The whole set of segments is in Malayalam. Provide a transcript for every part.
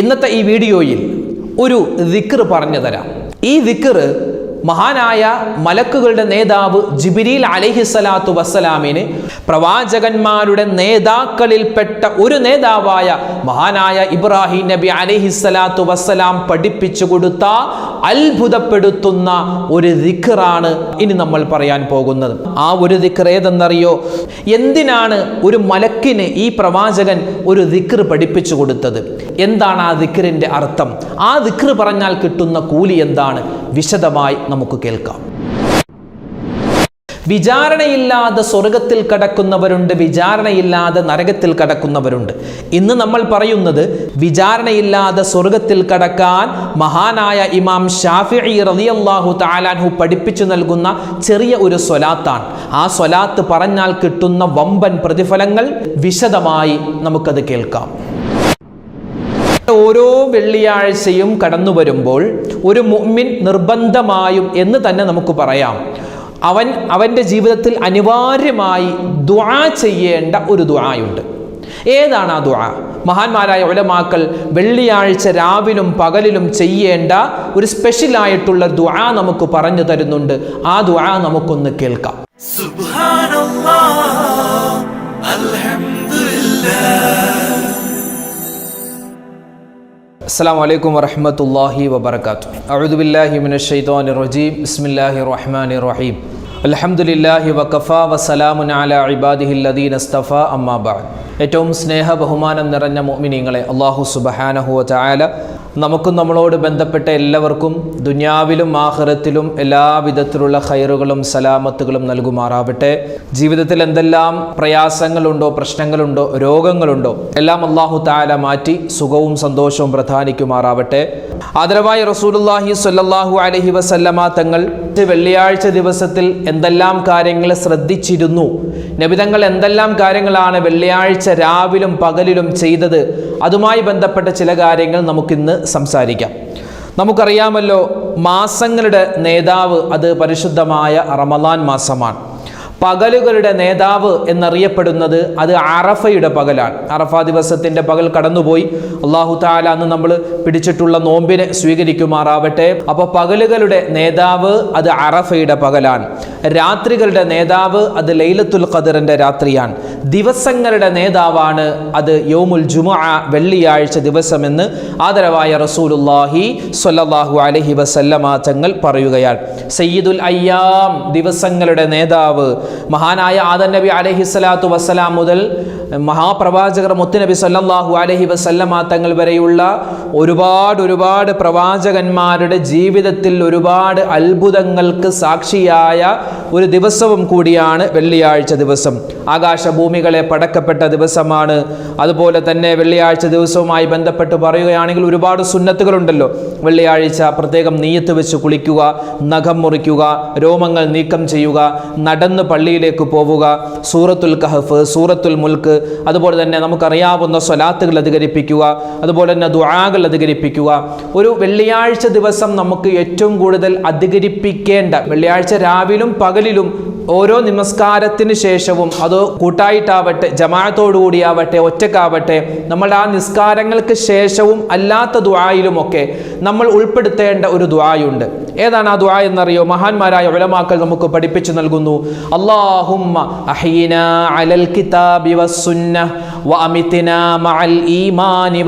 ഇന്നത്തെ ഈ വീഡിയോയിൽ ഒരു ദിക്കർ പറഞ്ഞു തരാം. ഈ ദിക്ർ മഹാനായ മലക്കുകളുടെ നേതാവ് ജിബിരിൽ അലഹിസലാത്തു വസ്സലാമിന് പ്രവാചകന്മാരുടെ നേതാക്കളിൽപ്പെട്ട ഒരു നേതാവായ മഹാനായ ഇബ്രാഹിം നബി അലഹിസലാത്തു വസ്സലാം പഠിപ്പിച്ചു കൊടുത്ത അത്ഭുതപ്പെടുത്തുന്ന ഒരു ദിക്റാണ് ഇനി നമ്മൾ പറയാൻ പോകുന്നത്. ആ ഒരു ദിക്ർ ഏതെന്നറിയോ? എന്തിനാണ് ഒരു മലക്കിന് ഈ പ്രവാചകൻ ഒരു ദിക്ർ പഠിപ്പിച്ചു കൊടുത്തത്? എന്താണ് ആ ദിക്റിന്റെ അർത്ഥം? ആ ദിക്ർ പറഞ്ഞാൽ കിട്ടുന്ന കൂലി എന്താണ്? വിശദമായി നമുക്ക് കേൾക്കാം. വിചാരണയില്ലാതെ സ്വർഗത്തിൽ കടക്കുന്നവരുണ്ട് വിചാരണയില്ലാതെ നരകത്തിൽ കടക്കുന്നവരുണ്ട്. ഇന്ന് നമ്മൾ പറയുന്നത് വിചാരണയില്ലാതെ സ്വർഗത്തിൽ കടക്കാൻ മഹാനായ ഇമാം ഷാഫി റളിയല്ലാഹു താലാൻഹു പഠിപ്പിച്ചു നൽകുന്ന ചെറിയ ഒരു സ്വലാത്താണ്. ആ സ്വലാത്ത് പറഞ്ഞാൽ കിട്ടുന്ന വമ്പൻ പ്രതിഫലങ്ങൾ വിശദമായി നമുക്കത് കേൾക്കാം. ഓരോ വെള്ളിയാഴ്ചയും കടന്നു വരുമ്പോൾ ഒരു മുമ്മിൻ നിർബന്ധമായും എന്ന് തന്നെ നമുക്ക് പറയാം. അവൻ അവന്റെ ജീവിതത്തിൽ അനിവാര്യമായി ദ്വാ ചെയ്യേണ്ട ഒരു ദ്വായുണ്ട് ഏതാണ് ആ ദ്വാ മഹാന്മാരായ ഉലമാക്കൾ വെള്ളിയാഴ്ച രാവിലും പകലിലും ചെയ്യേണ്ട ഒരു സ്പെഷ്യലായിട്ടുള്ള ദ്വാ നമുക്ക് പറഞ്ഞു തരുന്നുണ്ട്. ആ ദ്വാ നമുക്കൊന്ന് കേൾക്കാം. സുബ്ഹാനല്ലാഹ് അൽഹംദുലില്ലാഹ്. അസ്സാം വലൈക്കും വറഹമത്തല്ലാഹി വബർക്കാത്തു അഴുദുബില്ലാഹി മിനഷൈത്വാൻ റജീം ബിസ്മില്ലാഹി റഹ്മാൻ റഹീം അൽഹംദുലില്ലാഹി വഖഫ വസലാമുൻ അല ഇബാദിഹില്ലദീൻ അസ്തഫ അമ്മാബാദ് ഏറ്റവും സ്നേഹ ബഹുമാനം നിറഞ്ഞ മോമിനിങ്ങളെ അള്ളാഹു സുബഹാനഹുവ ചായാല നമുക്കും നമ്മളോട് ബന്ധപ്പെട്ട എല്ലാവർക്കും ദുനിയാവിലും ആഹ്റത്തിലും എല്ലാവിധത്തിലുള്ള ഹൈറുകളും സലാമത്തുകളും നൽകുമാറാവട്ടെ. ജീവിതത്തിൽ എന്തെല്ലാം പ്രയാസങ്ങളുണ്ടോ പ്രശ്നങ്ങളുണ്ടോ രോഗങ്ങളുണ്ടോ എല്ലാം അള്ളാഹു താല മാറ്റി സുഖവും സന്തോഷവും പ്രധാനിക്കുമാറാവട്ടെ. ആദരവായ റസൂലുല്ലാഹി സ്വല്ലല്ലാഹു അലഹി വസല്ലമ തങ്ങൾ വെള്ളിയാഴ്ച ദിവസത്തിൽ എന്തെല്ലാം കാര്യങ്ങൾ ശ്രദ്ധിച്ചിരുന്നു? നബിതങ്ങൾ എന്തെല്ലാം കാര്യങ്ങളാണ് വെള്ളിയാഴ്ച രാവിലും പകലിലും ചെയ്തത്? അതുമായി ബന്ധപ്പെട്ട ചില കാര്യങ്ങൾ നമുക്കിന്ന് സംസാരിക്കാം. നമുക്കറിയാമല്ലോ മാസങ്ങളുടെ നേതാവ് അത് പരിശുദ്ധമായ റമദാൻ മാസമാണ്. പകലുകളുടെ നേതാവ് എന്നറിയപ്പെടുന്നത് അത് അറഫയുടെ പകലാണ്. അറഫ ദിവസത്തിന്റെ പകൽ കടന്നുപോയി. അള്ളാഹു താല അന്ന് നമ്മൾ പിടിച്ചിട്ടുള്ള നോമ്പിനെ സ്വീകരിക്കുമാറാവട്ടെ. അപ്പോൾ പകലുകളുടെ നേതാവ് അത് അറഫയുടെ പകലാണ്. രാത്രികളുടെ നേതാവ് അത് ലൈലത്തുൽ ഖദറിന്റെ രാത്രിയാണ്. ദിവസങ്ങളുടെ നേതാവാണ് അത് യോമുൽ ജുമുഅ വെള്ളിയാഴ്ച ദിവസമെന്ന് ആദരവായ റസൂലുല്ലാഹി സ്വല്ലല്ലാഹു അലൈഹി വസല്ലമ തങ്ങൾ പറയുകയാണ്. സയ്യിദുൽ അയ്യാം ദിവസങ്ങളുടെ നേതാവ് മഹാനായ ആദൻ നബി അലഹി സ്വലാത്തു വസ്സലാം മുതൽ മഹാപ്രവാചകർ മുത്തുനബി സല്ലാഹു അലഹി വസല്ലമ തങ്ങൾ വരെയുള്ള ഒരുപാട് ഒരുപാട് പ്രവാചകന്മാരുടെ ജീവിതത്തിൽ ഒരുപാട് അത്ഭുതങ്ങൾക്ക് സാക്ഷിയായ ഒരു ദിവസവും കൂടിയാണ് വെള്ളിയാഴ്ച ദിവസം. ആകാശഭൂമികളെ പടക്കപ്പെട്ട ദിവസമാണ്. അതുപോലെ തന്നെ വെള്ളിയാഴ്ച ദിവസവുമായി ബന്ധപ്പെട്ട് പറയുകയാണെങ്കിൽ ഒരുപാട് സുന്നത്തുകളുണ്ടല്ലോ. വെള്ളിയാഴ്ച പ്രത്യേകം നീയത്ത് വെച്ച് കുളിക്കുക നഖം മുറിക്കുക രോമങ്ങൾ നീക്കം ചെയ്യുക നടന്ന് പള്ളിയിലേക്ക് പോവുക സൂറത്തുൽ കഹഫ് സൂറത്തുൽ മുൽക്ക് അതുപോലെ തന്നെ നമുക്കറിയാവുന്ന സ്വലാത്തുകൾ അധികരിപ്പിക്കുക അതുപോലെ തന്നെ ദുആകൾ അധികരിപ്പിക്കുക. ഒരു വെള്ളിയാഴ്ച ദിവസം നമുക്ക് ഏറ്റവും കൂടുതൽ അധികരിപ്പിക്കേണ്ട വെള്ളിയാഴ്ച രാവിലും പകലിലും ഓരോ നമസ്കാരത്തിന് ശേഷവും അത് കൂട്ടായിട്ടാവട്ടെ ജമാഅത്തോടുകൂടിയാവട്ടെ ഒറ്റക്കാവട്ടെ നമ്മൾ ആ നിസ്കാരങ്ങൾക്ക് ശേഷവും അല്ലാത്ത ദ്വായിലുമൊക്കെ നമ്മൾ ഉൾപ്പെടുത്തേണ്ട ഒരു ദ്വായുണ്ട് ഏതാണ് ആ ദ്വായ എന്നറിയോ? മഹാന്മാരായ ഉലമാക്കൾ നമുക്ക് പഠിപ്പിച്ചു നൽകുന്നു. അഹീന അലൽ കിതാബി വസുന്ന മഅൽ ഈമാനി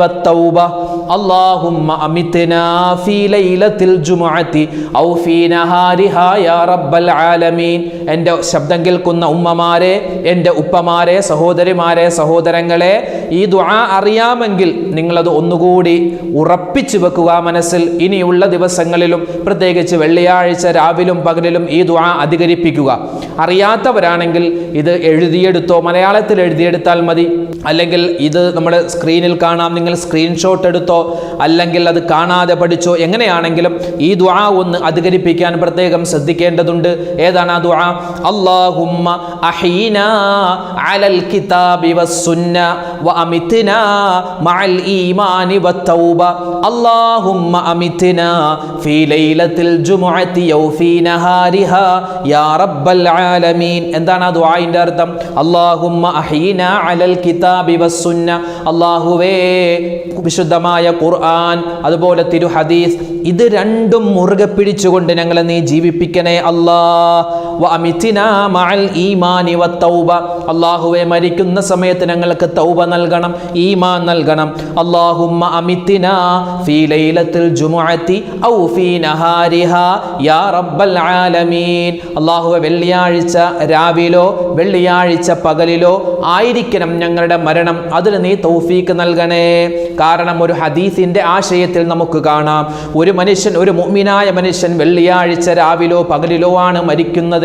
എന്റെ ശബ്ദം കേൾക്കുന്ന ഉമ്മമാരെ എന്റെ ഉപ്പമാരെ സഹോദരിമാരെ സഹോദരങ്ങളെ ഈ ദുആ അറിയാമെങ്കിൽ നിങ്ങളത് ഒന്നുകൂടി ഉറപ്പിച്ചു വെക്കുക മനസ്സിൽ. ഇനിയുള്ള ദിവസങ്ങളിലും പ്രത്യേകിച്ച് വെള്ളിയാഴ്ച രാവിലും പകലിലും ഈ ദുആ അധികരിപ്പിക്കുക. അറിയാത്തവരാണെങ്കിൽ ഇത് എഴുതിയെടുത്തോ മലയാളത്തിൽ എഴുതിയെടുത്താൽ മതി. അല്ലെങ്കിൽ ഇത് നമ്മുടെ സ്ക്രീനിൽ കാണാം നിങ്ങൾ സ്ക്രീൻഷോട്ട് എടുത്തോ അല്ലെങ്കിൽ അത് കാണാതെ പഠിച്ചോ എങ്ങനെയാണെങ്കിലും ഈ ദുആ ഒന്ന് അധികരിപ്പിക്കാൻ പ്രത്യേകം ശ്രദ്ധിക്കേണ്ടതുണ്ട്. ഏതാണ് ആ ദുആ? അല്ലാഹുമ്മ അഹീന അലൽ കിതാബി വസ്സുന്ന വ മഅൽ ഈമാനി വത്തൗബ അല്ലാഹുമ്മ അമിത്ന ഫീ ലൈലത്തിൽ ജുമുഅത്തി യൗ ഫീ നഹാരിഹാ. യാ റബ്ബൽ ആലമീൻ. എന്താണ് ആ ദുആയിന്റെ അർത്ഥം? അല്ലാഹുമ്മ അഹീന അലൽ കിതാബി വസ്സുന്ന അല്ലാഹുവേ വിശുദ്ധമായ ഖുർആൻ അതുപോലെ തിരുഹദീസ് ഇത് രണ്ടും മുറുകെ പിടിച്ചുകൊണ്ട് ഞങ്ങളെ നീ ജീവിപ്പിക്കണേ അല്ലാ വ അമിതിന മഅൽ ഈമാനി വത്തൗബ അല്ലാഹുവേ മരിക്കുന്ന സമയത്ത് ഞങ്ങൾക്ക് തൗബ നൽകണം ഈമാൻ നൽകണം. അല്ലാഹുമ്മ അമിത്തിന ഫീ ലൈലത്തിൽ ജുമുഅത്തി ഔ ഫീ നഹാരിഹാ. യാ റബ്ബൽ ആലമീൻ. അല്ലാഹുവേ വെള്ളിയാഴ്ച രാവിലോ വെള്ളിയാഴ്ച പകലിലോ ആയിരിക്കണം ഞങ്ങളുടെ മരണം. അതിന് നീ തൗഫീക്ക് നൽകണേ. കാരണം ഒരു ഹദീസിന്റെ ആശയത്തിൽ നമുക്ക് കാണാം. ഒരു മനുഷ്യൻ ഒരു മുഅ്മിനായ മനുഷ്യൻ വെള്ളിയാഴ്ച രാവിലോ പകലിലോ ആണ്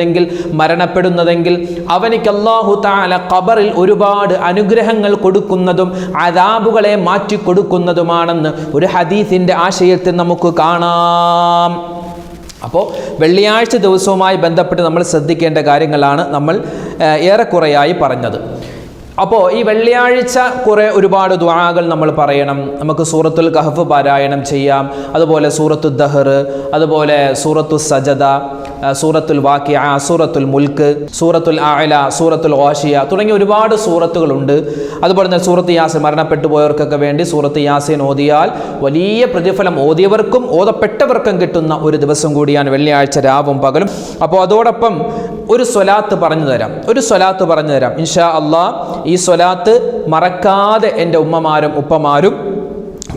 മരിക്കുന്നതെങ്കിൽ മരണപ്പെടുന്നതെങ്കിൽ അവനിക്ക് അള്ളാഹു താല ഖബറിൽ ഒരുപാട് അനുഗ്രഹങ്ങൾ കൊടുക്കുന്നതും അതാബുകളെ മാറ്റി കൊടുക്കുന്നതുമാണെന്ന് ഒരു ഹദീസിന്റെ ആശയത്തിൽ നമുക്ക് കാണാം. അപ്പോൾ വെള്ളിയാഴ്ച ദിവസവുമായി ബന്ധപ്പെട്ട് നമ്മൾ ശ്രദ്ധിക്കേണ്ട കാര്യങ്ങളാണ് നമ്മൾ ഏറെക്കുറെയായി പറഞ്ഞത്. അപ്പോൾ ഈ വെള്ളിയാഴ്ച കുറേ ഒരുപാട് ദ്വാകൾ നമ്മൾ പറയണം. നമുക്ക് സൂറത്തുൽ കഹഫ് പാരായണം ചെയ്യാം. അതുപോലെ സൂറത്തു ദഹർ അതുപോലെ സൂറത്തു സജദ സൂറത്തുൽ വാക്കിയ സൂറത്തുൽ മുൽക്ക് സൂറത്തുൽ ആല സൂറത്തുൽ ഓഷിയ തുടങ്ങിയ ഒരുപാട് സൂറത്തുകളുണ്ട്. അതുപോലെ തന്നെ സൂറത്ത് യാസിൻ മരണപ്പെട്ടു പോയവർക്കൊക്കെ വേണ്ടി സൂറത്ത് യാസിൻ ഓതിയാൽ വലിയ പ്രതിഫലം ഓതിയവർക്കും ഓതപ്പെട്ടവർക്കും കിട്ടുന്ന ഒരു ദിവസം കൂടിയാണ് വെള്ളിയാഴ്ച രാവും പകലും. അപ്പോൾ അതോടൊപ്പം ഒരു സ്വലാത്ത് പറഞ്ഞു തരാം. ഒരു സ്വലാത്ത് പറഞ്ഞു തരാം. ഇൻഷാ അള്ളാ ഈ സ്വലാത്ത് മറക്കാതെ എന്റെ ഉമ്മമാരും ഉപ്പമാരും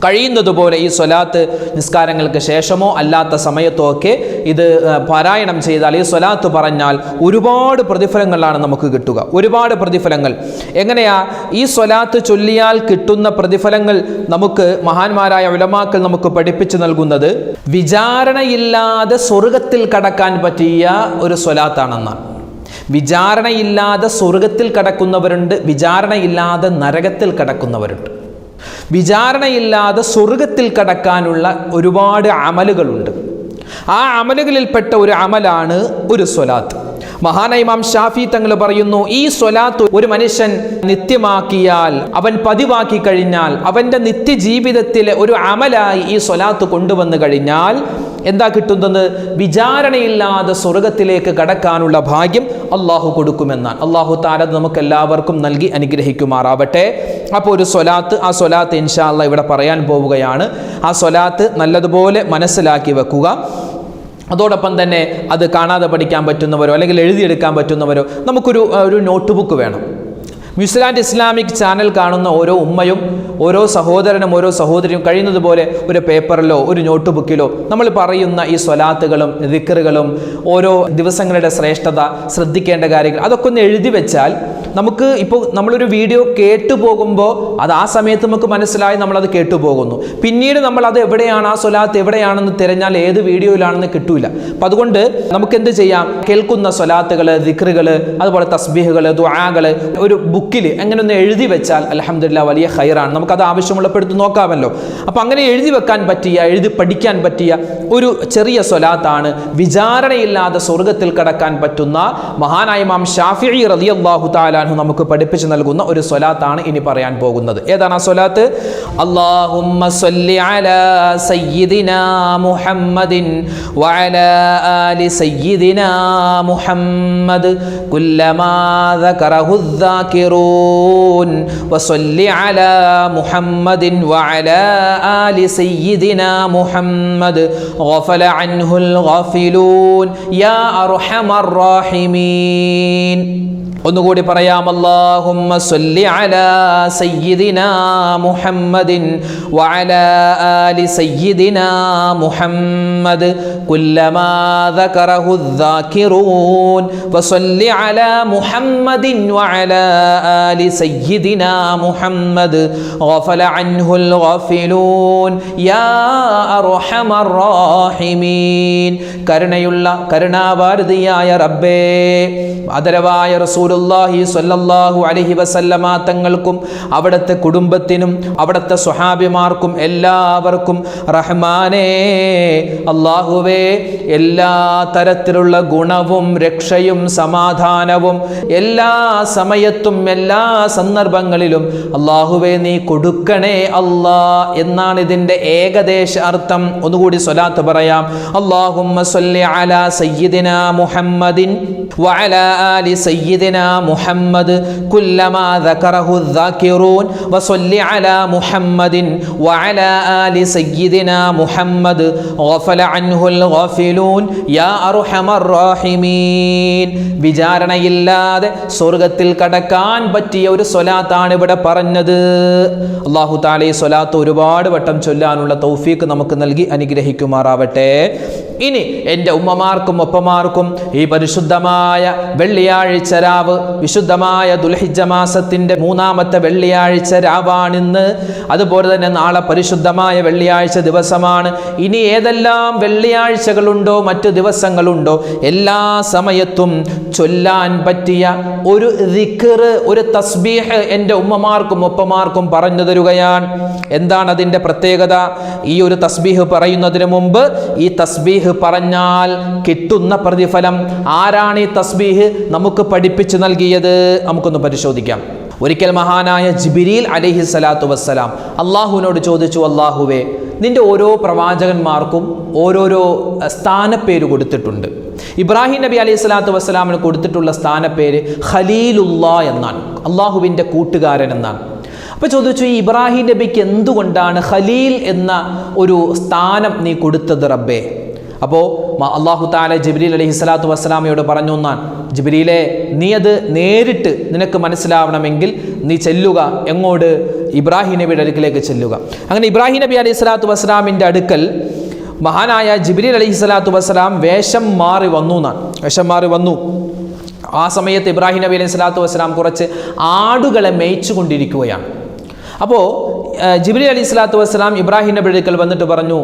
കഴിയുന്നതുപോലെ ഈ സ്വലാത്ത് നിസ്കാരങ്ങൾക്ക് ശേഷമോ അല്ലാത്ത സമയത്തോ ഒക്കെ ഇത് പാരായണം ചെയ്താൽ ഈ സ്വലാത്ത് പറഞ്ഞാൽ ഒരുപാട് പ്രതിഫലങ്ങളാണ് നമുക്ക് കിട്ടുക. ഒരുപാട് പ്രതിഫലങ്ങൾ. എങ്ങനെയാ? ഈ സ്വലാത്ത് ചൊല്ലിയാൽ കിട്ടുന്ന പ്രതിഫലങ്ങൾ നമുക്ക് മഹാന്മാരായ ഉലമാക്കൾ നമുക്ക് പഠിപ്പിച്ചു നൽകുന്നത് വിചാരണയില്ലാതെ സ്വർഗത്തിൽ കടക്കാൻ പറ്റിയ ഒരു സ്വലാത്താണെന്നാണ്. വിചാരണയില്ലാതെ സ്വർഗത്തിൽ കടക്കുന്നവരുണ്ട് വിചാരണയില്ലാതെ നരകത്തിൽ കടക്കുന്നവരുണ്ട്. വിചാരണയില്ലാതെ സ്വർഗത്തിൽ കടക്കാനുള്ള ഒരുപാട് അമലുകളുണ്ട്. ആ അമലുകളിൽപ്പെട്ട ഒരു അമലാണ് ഒരു സ്വലാത്ത്. മഹാനൈമാം ഷാഫി തങ്ങൾ പറയുന്നു ഈ സ്വലാത്ത് ഒരു മനുഷ്യൻ നിത്യമാക്കിയാൽ അവൻ പതിവാക്കി കഴിഞ്ഞാൽ അവന്റെ നിത്യജീവിതത്തിലെ ഒരു അമലായി ഈ സ്വലാത്ത് കൊണ്ടുവന്നു കഴിഞ്ഞാൽ എന്താ കിട്ടുന്നത്? വിചാരണയില്ലാതെ സ്വർഗത്തിലേക്ക് കടക്കാനുള്ള ഭാഗ്യം അള്ളാഹു കൊടുക്കുമെന്നാണ്. അള്ളാഹു താല നമുക്ക് എല്ലാവർക്കും നൽകി അനുഗ്രഹിക്കുമാറാവട്ടെ. അപ്പോൾ ഒരു സ്വലാത്ത് ആ സ്വലാത്ത് ഇൻഷാല്ല ഇവിടെ പറയാൻ പോവുകയാണ്. ആ സ്വലാത്ത് നല്ലതുപോലെ മനസ്സിലാക്കി വെക്കുക. അതോടൊപ്പം തന്നെ അത് കാണാതെ പഠിക്കാൻ പറ്റുന്നവരോ അല്ലെങ്കിൽ എഴുതിയെടുക്കാൻ പറ്റുന്നവരോ നമുക്കൊരു ഒരു നോട്ട് ബുക്ക് വേണം. ന്യൂസിലാൻഡ് ഇസ്ലാമിക് ചാനൽ കാണുന്ന ഓരോ ഉമ്മയും ഓരോ സഹോദരനും ഓരോ സഹോദരിയും കഴിയുന്നതുപോലെ ഒരു പേപ്പറിലോ ഒരു നോട്ട് ബുക്കിലോ നമ്മൾ പറയുന്ന ഈ സ്വലാത്തുകളും ദിക്കറുകളും ഓരോ ദിവസങ്ങളുടെ ശ്രേഷ്ഠത ശ്രദ്ധിക്കേണ്ട കാര്യങ്ങൾ അതൊക്കെ ഒന്ന് എഴുതി വെച്ചാൽ നമുക്ക് ഇപ്പോൾ നമ്മളൊരു വീഡിയോ കേട്ടു പോകുമ്പോൾ അത് ആ സമയത്ത് നമുക്ക് മനസ്സിലായി നമ്മളത് കേട്ടു പോകുന്നു. പിന്നീട് നമ്മൾ അത് എവിടെയാണ് ആ സ്വലാത്ത് എവിടെയാണെന്ന് തിരഞ്ഞാൽ ഏത് വീഡിയോയിലാണെന്ന് കിട്ടൂല. അപ്പം അതുകൊണ്ട് നമുക്ക് എന്ത് ചെയ്യാം? കേൾക്കുന്ന സ്വലാത്തുകൾ ദിക്റുകൾ അതുപോലെ തസ്ബീഹുകൾ ദുആകൾ ഒരു ബുക്കിൽ അങ്ങനെ ഒന്ന് എഴുതി വെച്ചാൽ അലഹമില്ല വലിയ ഹൈറാണ് നമുക്കത് ആവശ്യമുള്ളപ്പെടുത്ത് നോക്കാമല്ലോ. അപ്പം അങ്ങനെ എഴുതി വെക്കാൻ പറ്റിയ എഴുതി പഠിക്കാൻ പറ്റിയ ഒരു ചെറിയ സ്വലാത്താണ് വിചാരണയില്ലാതെ സ്വർഗത്തിൽ കടക്കാൻ പറ്റുന്ന മഹാനായ മാം ഷാഫി റളിയല്ലാഹു താലാൻഹു നമുക്ക് പഠിപ്പിച്ചു നൽകുന്ന ഒരു സ്വലാത്താണ് ഇനി പറയാൻ പോകുന്നത് ഏതാണ് ആ സ്വലാത്ത് അല്ലാഹുമ്മ സ്വല്ലി അലാ സയ്യിദിനാ മുഹമ്മദിൻ വഅലാ ആലി സയ്യിദിനാ മുഹമ്മദ് കുല്ലമാ ذكره الذاكرون وصل على محمد وعلى آل سيدنا محمد غفل عنه الغافلون يا أرحم الراحمين ഒന്നുകൂടി പറയാം അല്ലാഹുമ്മ സ്വല്ലി അലാ സയ്യിദിനാ മുഹമ്മദിൻ വഅലാ ആലി സയ്യിദിനാ മുഹമ്മദ് കുല്ലമാ ذكره الذاكرون وصل على محمد وعلى آل سيدنا محمد غفل عنه الغافلون يا أرحم الراحمين കരുണയുള്ള കരുണാഭാരതിയായ റബ്ബേ ആദരവായ റസൂലുള്ളാഹി സ്വല്ലല്ലാഹു സല്ലാഹു അലഹി വസല്ലമ തങ്ങൾക്കും അവിടുത്തെ കുടുംബത്തിനും അവിടുത്തെ സ്വഹാബിമാർക്കും എല്ലാവർക്കും റഹ്മാനേ. അള്ളാഹുവേ എല്ലാ തരത്തിലുള്ള ഗുണവും രക്ഷയും സമാധാനവും എല്ലാ സമയത്തും എല്ലാ സന്ദർഭങ്ങളിലും അള്ളാഹുവേ നീ കൊടുക്കണേ അല്ലാ എന്നാണ് ഇതിന്റെ ഏകദേശ അർത്ഥം. ഒന്നുകൂടി സ്വലാത്ത് പറയാം. അള്ളാഹുമ്മ സല്ലി സയ്യിദിന മുഹമ്മദിൻ വഅല ആലി സയ്യിദിന മുഹമ്മദ് محمد كلما ذكره الذاكرون وصل على محمد وعلى آل سيدنا محمد غفل عنه الغافلون يا أرحم الراحمين വിചാരണയില്ലാതെ സ്വർഗത്തിൽ കടക്കാൻ പറ്റിയ ഒരു സ്വലാത്താണ് ഇവിടെ പറഞ്ഞത് അള്ളാഹു താല ഈ സ്വലാത്ത് ഒരുപാട് വട്ടം ചൊല്ലാനുള്ള തൗഫീക്ക് നമുക്ക് നൽകി അനുഗ്രഹിക്കുമാറാവട്ടെ ഇനി എന്റെ ഉമ്മമാർക്കും ഒപ്പമാർക്കും ഈ പരിശുദ്ധമായ വെള്ളിയാഴ്ച രാവ് വിശുദ്ധമായ ദുൽഹിജ മാസത്തിന്റെ മൂന്നാമത്തെ വെള്ളിയാഴ്ച രാവാണിന്ന്. അതുപോലെ തന്നെ നാളെ പരിശുദ്ധമായ വെള്ളിയാഴ്ച ദിവസമാണ്. ഇനി ഏതെല്ലാം വെള്ളിയാഴ്ചകളുണ്ടോ മറ്റു ദിവസങ്ങളുണ്ടോ എല്ലാ സമയത്തും ചൊല്ലാൻ പറ്റിയ ഒരു ദിക്കർ ഒരു തസ്ബീഹ് എന്റെ ഉമ്മമാർക്കും ഒപ്പമാർക്കും പറഞ്ഞു തരുകയാണ്. എന്താണ് അതിന്റെ പ്രത്യേകത? ഈ ഒരു തസ്ബീഹ് പറയുന്നതിന് മുമ്പ് ഈ തസ്ബീഹ് പറഞ്ഞാൽ കിട്ടുന്ന പ്രതിഫലം ആരാണ് ഈ തസ്ബീഹ് നമുക്ക് പഠിപ്പിച്ചു നൽകിയത്? നമുക്കൊന്ന് പരിശോധിക്കാം. ഒരിക്കൽ മഹാനായ ജിബിരിൽ അലഹി സ്വലാത്തു വസ്സലാം അള്ളാഹുവിനോട് ചോദിച്ചു അള്ളാഹുവേ നിന്റെ ഓരോ പ്രവാചകന്മാർക്കും ഓരോരോ സ്ഥാനപ്പേര് കൊടുത്തിട്ടുണ്ട്. ഇബ്രാഹിം നബി അലൈഹി സ്വലാത്തു വസ്സലാമിന് കൊടുത്തിട്ടുള്ള സ്ഥാനപ്പേര് ഖലീലുല്ലാ എന്നാണ്. അള്ളാഹുവിന്റെ കൂട്ടുകാരൻ എന്നാണ്. അപ്പോൾ ചോദിച്ചു ഈ ഇബ്രാഹിം നബിക്ക് എന്തുകൊണ്ടാണ് ഖലീൽ എന്ന ഒരു സ്ഥാനം നീ കൊടുത്തത് റബ്ബേ? അപ്പോൾ അള്ളാഹു താല ജബിലീൽ അലഹി സ്വലാത്തു വസ്സലാമയോട് പറഞ്ഞു എന്നാൽ ജബിലീലെ നീ അത് നേരിട്ട് നിനക്ക് മനസ്സിലാവണമെങ്കിൽ നീ ചെല്ലുക. എങ്ങോട്ട് ഇബ്രാഹിം നബിയുടെ അടുക്കിലേക്ക് ചെല്ലുക. അങ്ങനെ ഇബ്രാഹിം നബി അലൈഹി സ്വലാത്തു വസ്സലാമിന്റെ അടുക്കൽ മഹാനായ ജിബിലീൽ അലഹി സ്വലാത്തു വസ്സലാം വേഷം മാറി വന്നു എന്നാണ്. വേഷം മാറി വന്നു. ആ സമയത്ത് ഇബ്രാഹിം നബി അലൈഹി സ്വലാത്തു വസ്സലാം കുറച്ച് ആടുകളെ മേയിച്ചു കൊണ്ടിരിക്കുകയാണ്. അപ്പോൾ ജിബിലി അലൈഹി സ്വലാത്തു വസ്സലാം ഇബ്രാഹിം നബി അടുക്കൽ വന്നിട്ട് പറഞ്ഞു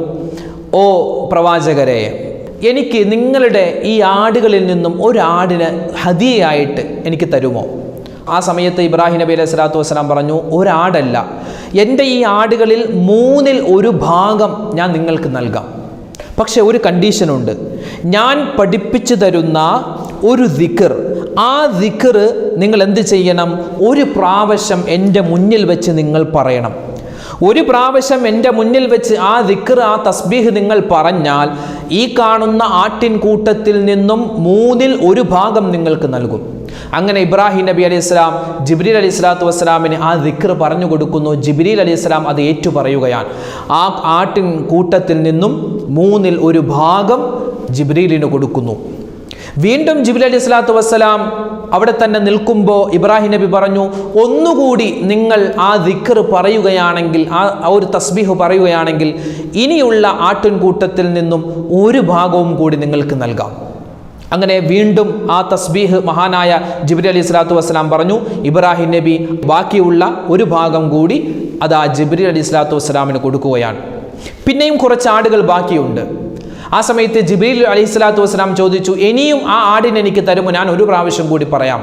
ഓ പ്രവാചകരെ എനിക്ക് നിങ്ങളുടെ ഈ ആടുകളിൽ നിന്നും ഒരാടിന് ഹതിയായിട്ട് എനിക്ക് തരുമോ? ആ സമയത്ത് ഇബ്രാഹിം നബി അലൈഹി സ്വലാത്തു വസ്സലാം പറഞ്ഞു ഒരാടല്ല എന്റെ ഈ ആടുകളിൽ മൂന്നിൽ ഒരു ഭാഗം ഞാൻ നിങ്ങൾക്ക് നൽകാം. പക്ഷെ ഒരു കണ്ടീഷനുണ്ട് ഞാൻ പഠിപ്പിച്ചു തരുന്ന ഒരു ദിക്കർ ആ ദിക്കർ നിങ്ങൾ എന്ത് ചെയ്യണം? ഒരു പ്രാവശ്യം എന്റെ മുന്നിൽ വെച്ച് നിങ്ങൾ പറയണം. ഒരു പ്രാവശ്യം എന്റെ മുന്നിൽ വെച്ച് ആ ദിക്കർ ആ തസ്ബീഹ് നിങ്ങൾ പറഞ്ഞാൽ ഈ കാണുന്ന ആട്ടിൻ കൂട്ടത്തിൽ നിന്നും മൂന്നിൽ ഒരു ഭാഗം നിങ്ങൾക്ക് നൽകും. അങ്ങനെ ഇബ്രാഹിം നബി അലൈഹി സ്വലാം ജിബ്രീൽ അലൈഹി സ്വലാത്തു വസ്സലാമിന് ആ ദിക്ർ പറഞ്ഞു കൊടുക്കുന്നു. ജിബ്രീൽ അലൈഹി സ്വലാം അത് ഏറ്റു പറയുകയാണ് ആ ആട്ടിൻ കൂട്ടത്തിൽ നിന്നും മൂന്നിൽ ഒരു ഭാഗം ജിബ്രീലിന് കൊടുക്കുന്നു. വീണ്ടും ജിബ്രീൽ അലൈഹി സ്വലാത്തു വസ്സലാം അവിടെ തന്നെ നിൽക്കുമ്പോൾ ഇബ്രാഹിം നബി പറഞ്ഞു ഒന്നുകൂടി നിങ്ങൾ ആ ദിക്കർ പറയുകയാണെങ്കിൽ ആ ഒരു തസ്ബീഹ് പറയുകയാണെങ്കിൽ ഇനിയുള്ള ആട്ടിൻകൂട്ടത്തിൽ നിന്നും ഒരു ഭാഗവും കൂടി നിങ്ങൾക്ക് നൽകാം. അങ്ങനെ വീണ്ടും ആ തസ്ബീഹ് മഹാനായ ജിബ്രി അലി സ്വലാത്തു വസ്സലാം പറഞ്ഞു ഇബ്രാഹിം നബി ബാക്കിയുള്ള ഒരു ഭാഗം കൂടി അത് ആ ജിബ്രി അലി സ്വലാത്തു വസ്സലാമിന് കൊടുക്കുകയാണ്. പിന്നെയും കുറച്ച് ആടുകൾ ബാക്കിയുണ്ട്. ആ സമയത്ത് ജിബ്രീൽ അലൈഹി സ്വലാത്തു വസ്സലാം ചോദിച്ചു ഇനിയും ആ ആടിനെ എനിക്ക് തരുമോ? ഞാൻ ഒരു പ്രാവശ്യം കൂടി പറയാം.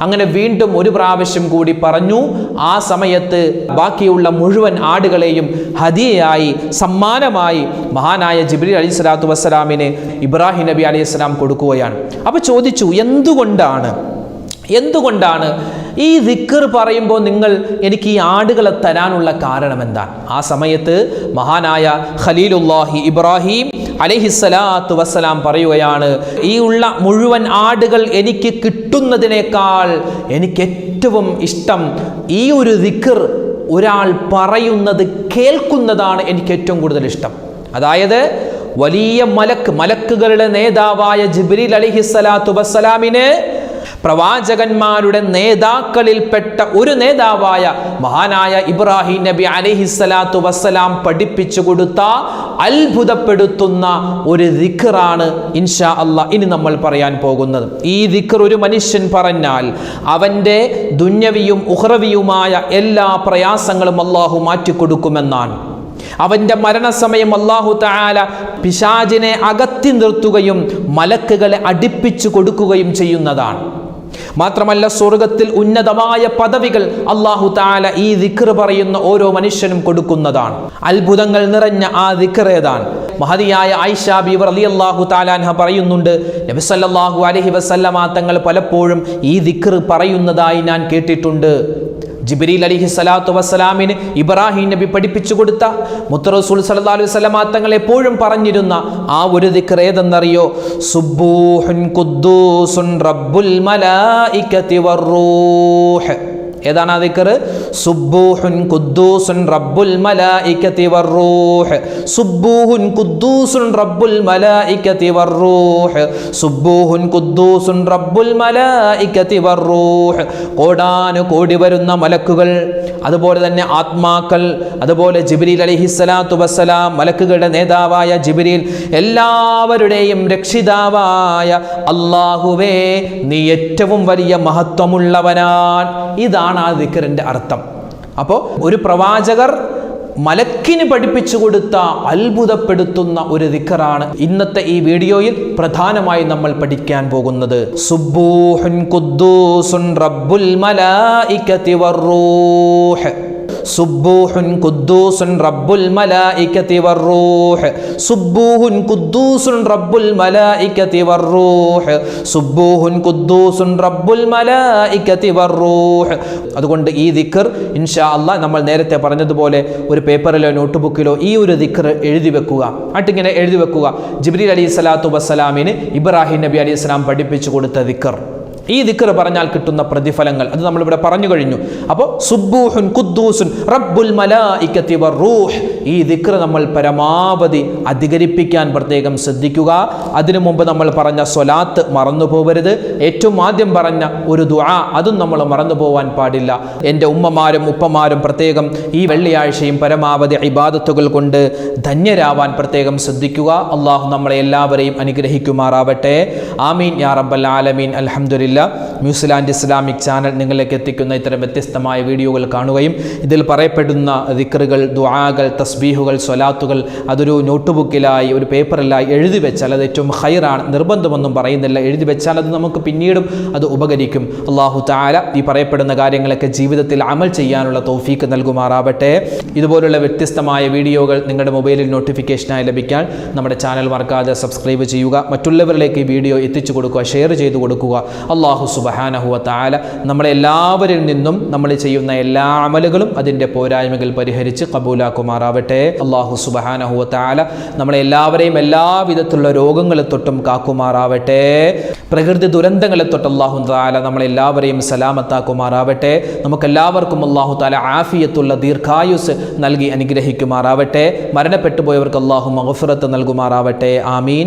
അങ്ങനെ വീണ്ടും ഒരു പ്രാവശ്യം കൂടി പറഞ്ഞു. ആ സമയത്ത് ബാക്കിയുള്ള മുഴുവൻ ആടുകളെയും ഹദിയയായി സമ്മാനമായി മഹാനായ ജിബ്രീൽ അലി സ്വലാത്തു വസ്സലാമിന് ഇബ്രാഹിം നബി അലൈഹി സ്വലാം കൊടുക്കുകയാണ്. അപ്പോൾ ചോദിച്ചു എന്തുകൊണ്ടാണ്? എന്തുകൊണ്ടാണ്? ഈ ദിക്കർ പറയുമ്പോൾ നിങ്ങൾ എനിക്ക് ഈ ആടുകളെ തരാനുള്ള കാരണം എന്താണ്? ആ സമയത്ത് മഹാനായ ഖലീലുല്ലാഹി ഇബ്രാഹിം അലഹിസ്സലാത്തു വസ്സലാം പറയുകയാണ് ഈ ഉള്ള മുഴുവൻ ആടുകൾ എനിക്ക് കിട്ടുന്നതിനേക്കാൾ എനിക്ക് ഏറ്റവും ഇഷ്ടം ഈ ഒരു ദിക്കർ ഒരാൾ പറയുന്നത് കേൾക്കുന്നതാണ് എനിക്ക് ഏറ്റവും കൂടുതൽ ഇഷ്ടം. അതായത് വലിയ മലക്ക് മലക്കുകളുടെ നേതാവായ ജിബ്രീൽ അലിഹിസ്സലാത്തു വസ്സലാമിന് പ്രവാചകന്മാരുടെ നേതാക്കളിൽപ്പെട്ട ഒരു നേതാവായ മഹാനായ ഇബ്രാഹിം നബി അലഹിസ്സലാത്തു വസ്സലാം പഠിപ്പിച്ചു കൊടുത്ത അത്ഭുതപ്പെടുത്തുന്ന ഒരു ദിക്കറാണ് ഇൻഷാ അല്ല ഇനി നമ്മൾ പറയാൻ പോകുന്നത്. ഈ ദിക്കർ ഒരു മനുഷ്യൻ പറഞ്ഞാൽ അവന്റെ ദുന്യവിയും ഉഹ്റവിയുമായ എല്ലാ പ്രയാസങ്ങളും അള്ളാഹു മാറ്റിക്കൊടുക്കുമെന്നാണ്. അവന്റെ മരണസമയം അള്ളാഹു താല പിശാജിനെ അകത്തി നിർത്തുകയും മലക്കുകളെ അടിപ്പിച്ചു കൊടുക്കുകയും ചെയ്യുന്നതാണ്. മാത്രമല്ല സ്വർഗത്തിൽ ഉന്നതമായ പദവികൾ അള്ളാഹു താല ഈ ദിക്ർ പറയുന്ന ഓരോ മനുഷ്യനും കൊടുക്കുന്നതാണ്. അത്ഭുതങ്ങൾ നിറഞ്ഞ ആ ദിക്ർ ഏതാണ്? മഹതിയായ ആയിഷ ബീവർ അലി അള്ളാഹു താലാൻഹ പറയുന്നുണ്ട് നബിസല്ലാഹു അലഹി വസല്ലമ തങ്ങൾ പലപ്പോഴും ഈ ദിക്ർ പറയുന്നതായി ഞാൻ കേട്ടിട്ടുണ്ട്. ജിബ്രീൽ അലിഹി സ്വലാത്തു വസ്സലാമിന് ഇബ്രാഹിം നബി പഠിപ്പിച്ചു കൊടുത്ത. മുത്തറസുൽ സല്ലല്ലാഹു അലൈഹി വസല്ലമ തങ്ങൾ എപ്പോഴും പറഞ്ഞിരുന്ന ആ ഒരു ദിക്ർ ഏതെന്നറിയോ? സുബ്ബൂഹുൻ കുദ്ദൂസുൻ റബ്ബുൽ മലായികതി വറൂഹ് ഏതാണ് ആ ദിക്കറ്? സുബ്ബൂഹുൻ റബ്ബുൽ മലായികതി വർറൂഹ് സുബ്ബൂഹുൻ ഖുദ്ദൂസുൻ റബ്ബുൽ മലായികതി വർറൂഹ് സുബ്ബൂഹുൻ ഖുദ്ദൂസുൻ റബ്ബുൽ മലായികതി വർറൂഹ് കോടാനു കോടി വരുന്ന മലക്കുകൾ അതുപോലെ തന്നെ ആത്മാക്കൾ അതുപോലെ ജിബ്രീൽ അലൈഹിസ്സലാത്തു വസ്സലാം മലക്കുകളുടെ നേതാവായ ജിബ്രീൽ എല്ലാവരുടെയും രക്ഷിതാവായ അള്ളാഹുവേ നീ ഏറ്റവും വലിയ മഹത്വമുള്ളവനാൻ ഇതാണ് ആ ദിക്കറിന്റെ അർത്ഥം. അപ്പോൾ ഒരു പ്രവാചകർ മലക്കിന് പഠിപ്പിച്ചു കൊടുത്ത അത്ഭുതപ്പെടുത്തുന്ന ഒരു ദിക്കറാണ് ഇന്നത്തെ ഈ വീഡിയോയിൽ പ്രധാനമായി നമ്മൾ പഠിക്കാൻ പോകുന്നത്. സുബ്ബൂഹുൻ കുദ്ദൂസുൻ റബ്ബുൽ മലായികതി വറൂഹ് സുബ്ബൂഹുൻ ഖുദ്ദൂസുൻ റബ്ബുൽ മലായികതി വറൂഹ് സുബ്ബൂഹുൻ ഖുദ്ദൂസുൻ റബ്ബുൽ മലായികതി വറൂഹ് സുബ്ബൂഹുൻ ഖുദ്ദൂസുൻ റബ്ബുൽ മലായികതി വറൂഹ് അതുകൊണ്ട് ഈ ദിക്ർ ഇൻഷാ അല്ലാ നമ്മൾ നേരത്തെ പറഞ്ഞതുപോലെ ഒരു പേപ്പറിലോ നോട്ട് ബുക്കിലോ ഈ ഒരു ദിക്ർ എഴുതി വെക്കുക. അട്ടിങ്ങനെ എഴുതി വെക്കുക. ജിബ്രീൽ അലി സ്വലാത്തു വസ്സലാമിന് ഇബ്രാഹിം നബി അലി ഇസ്ലാം പഠിപ്പിച്ചു കൊടുത്ത ദിക്ർ. ഈ ദിക്ർ പറഞ്ഞാൽ കിട്ടുന്ന പ്രതിഫലങ്ങൾ. അത് നമ്മളിവിടെ പറഞ്ഞു കഴിഞ്ഞു. അപ്പോൾ സുബ്ബൂഹുൻ ഖുദ്ദൂസുൻ റബ്ബുൽ മലായികത്തി റൂഹ്. ഈ ദിക്ർ നമ്മൾ പരമാവധി അധികരിപ്പിക്കാൻ പ്രത്യേകം ശ്രദ്ധിക്കുക. അതിനു മുമ്പ് നമ്മൾ പറഞ്ഞ സ്വലാത്ത് മറന്നു പോകരുത് ഏറ്റവും ആദ്യം പറഞ്ഞ ഒരു ദുആ അതും നമ്മൾ മറന്നു പോകാൻ പാടില്ല. എന്റെ ഉമ്മമാരും ഉപ്പമാരും പ്രത്യേകം ഈ വെള്ളിയാഴ്ചയും പരമാവധി ഇബാദത്തുകൾ കൊണ്ട് ധന്യരാവാൻ പ്രത്യേകം ശ്രദ്ധിക്കുക. അള്ളാഹു നമ്മളെ എല്ലാവരെയും അനുഗ്രഹിക്കുമാറാവട്ടെ. ആമീൻ യാ റബ്ബൽ ആലമീൻ അൽഹംദുലില്ലാ ന്യൂസിലാൻഡ് ഇസ്ലാമിക് ചാനൽ നിങ്ങളിലേക്ക് എത്തിക്കുന്ന ഇത്തരം വ്യത്യസ്തമായ വീഡിയോകൾ കാണുകയും ഇതിൽ പറയപ്പെടുന്ന ദിക്റുകൾ ദുആകൾ തസ്ബീഹുകൾ സ്വലാത്തുകൾ അതൊരു നോട്ട് ബുക്കിലായി ഒരു പേപ്പറിലായി എഴുതി വെച്ചാൽ അത് ഏറ്റവും ഹൈറാണ് നിർബന്ധമൊന്നും പറയുന്നില്ല. എഴുതി വെച്ചാൽ അത് നമുക്ക് പിന്നീടും അത് ഉപകരിക്കും. അള്ളാഹു താല ഈ പറയപ്പെടുന്ന കാര്യങ്ങളൊക്കെ ജീവിതത്തിൽ അമൽ ചെയ്യാനുള്ള തോഫീക്ക് നൽകുമാറാവട്ടെ. ഇതുപോലുള്ള വ്യത്യസ്തമായ വീഡിയോകൾ നിങ്ങളുടെ മൊബൈലിൽ നോട്ടിഫിക്കേഷനായി ലഭിക്കാൻ നമ്മുടെ ചാനൽ മറക്കാതെ സബ്സ്ക്രൈബ് ചെയ്യുക. മറ്റുള്ളവരിലേക്ക് ഈ വീഡിയോ എത്തിച്ചു കൊടുക്കുക ഷെയർ ചെയ്തു കൊടുക്കുക. അള്ളാഹു സുബഹാനഹുവ താല നമ്മളെല്ലാവരിൽ നിന്നും നമ്മൾ ചെയ്യുന്ന എല്ലാ അമലുകളും അതിന്റെ പോരായ്മകൾ പരിഹരിച്ച് കബൂലാക്കുമാറാവട്ടെ. അള്ളാഹു സുബഹാനഹുവ താല നമ്മളെല്ലാവരെയും എല്ലാവിധത്തിലുള്ള രോഗങ്ങളെ തൊട്ടും കാക്കുമാറാവട്ടെ. പ്രകൃതി ദുരന്തങ്ങളെ തൊട്ട് അള്ളാഹു താല നമ്മളെല്ലാവരെയും സലാമത്താക്കുമാറാവട്ടെ. നമുക്കെല്ലാവർക്കും അള്ളാഹു താല ആഫിയത്തുള്ള ദീർഘായുസ് നൽകി അനുഗ്രഹിക്കുമാറാവട്ടെ. മരണപ്പെട്ടു പോയവർക്ക് അള്ളാഹു മഹഫുറത്ത് നൽകുമാറാവട്ടെ. ആമീൻ.